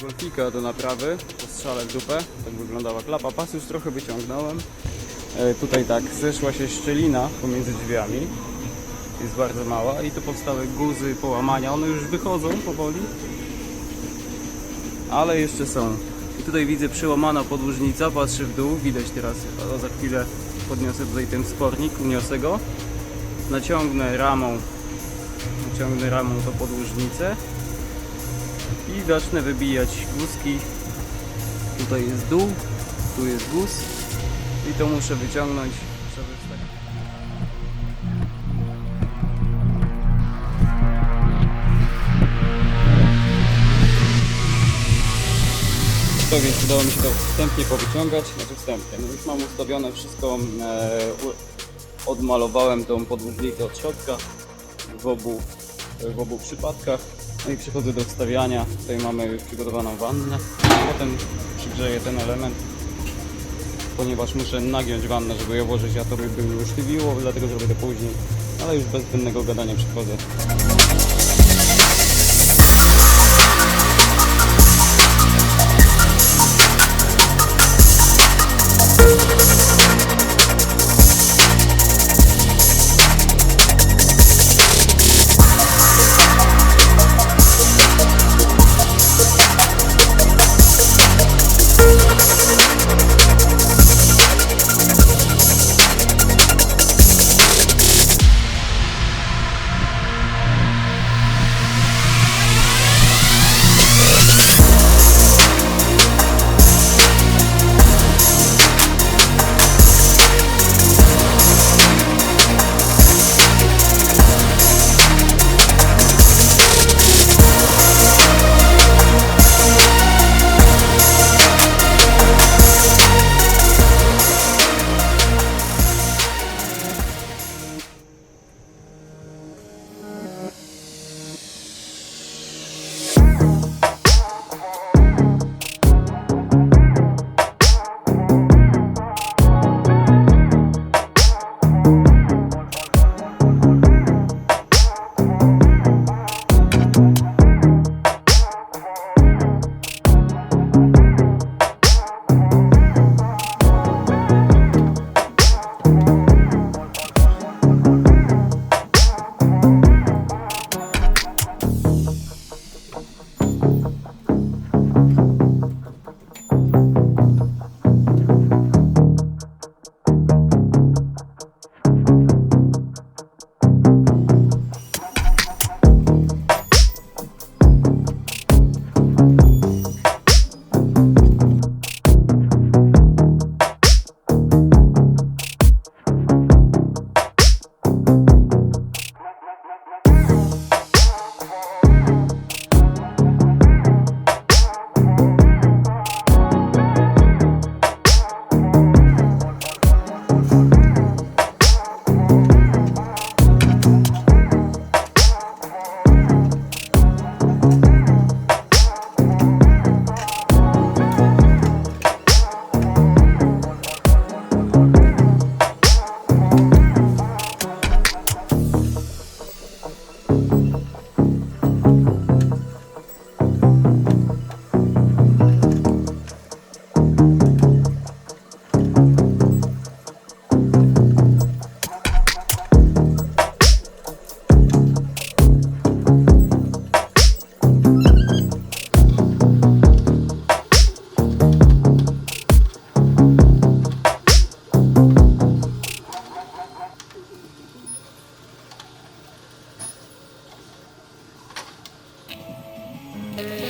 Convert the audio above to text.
golfika do naprawy, po strzale w dupę, tak wyglądała klapa, pas już trochę wyciągnąłem. E, tutaj tak, zeszła się szczelina pomiędzy drzwiami, jest bardzo mała i tu powstały guzy, połamania, one już wychodzą powoli, ale jeszcze są. I tutaj widzę przełamana podłużnica, patrzę w dół, widać teraz, a za chwilę podniosę tutaj ten spornik, uniosę go, naciągnę ramą, naciągnę ramą tą podłużnicę i zacznę wybijać guzki. Tutaj jest dół, tu jest guz i to muszę wyciągnąć, żeby wstawić. To więc udało mi się to wstępnie powyciągać, znaczy wstępnie. No już mam ustawione wszystko, e, odmalowałem tą podłużnicę od środka w obu, w obu przypadkach. No i przechodzę do wstawiania. Tutaj mamy już przygotowaną wannę. Potem przygrzeję ten element, ponieważ muszę nagiąć wannę, żeby ją włożyć, a to by mnie usztywiło, dlatego zrobię to później. Ale już bez zbędnego gadania przychodzę. Hey.